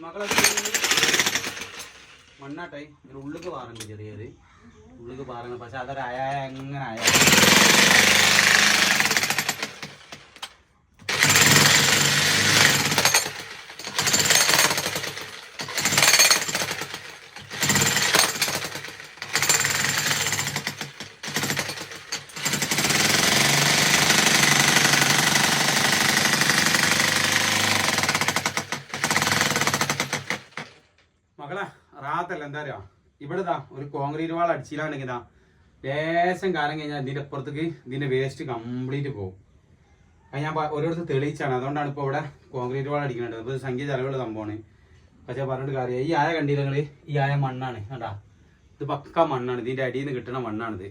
മക്കളൊക്കെ മണ്ണാട്ടായി ഉള്ളിക്ക് പാറുണ്ട് ചെറിയത് ഉള്ളിക്ക് പാറുണ്ട് പക്ഷെ അതൊരു അയാ എങ്ങനെ അയാ മകളെ റാത്തല്ല എന്താ അറിയോ? ഇവിടെ ദാ ഒരു കോൺക്രീറ്റ് വാൾ അടിച്ചില്ലാണെങ്കിൽ ഇതാ ലേശം കാലം കഴിഞ്ഞാൽ ഇതിന്റെ അപ്പുറത്തേക്ക് ഇതിന്റെ വേസ്റ്റ് കംപ്ലീറ്റ് പോകും അത് ഞാൻ ഓരോരുത്തർ തെളിയിച്ചാണ്. അതുകൊണ്ടാണ് ഇപ്പോൾ ഇവിടെ കോൺക്രീറ്റ് വാൾ അടിക്കുന്നത് അപ്പോൾ ഇത് സംഖ്യ ചെലവുള്ള സംഭവമാണ്. പക്ഷേ പറഞ്ഞിട്ട് കാര്യം ഈ ആയ കണ്ടില്ല നിങ്ങൾ? ഈ ആയ മണ്ണാണ്. കണ്ടാ? ഇത് പക്ക മണ്ണാണ്. ഇതിന്റെ അടിയിൽ നിന്ന് കിട്ടുന്ന മണ്ണാണിത്.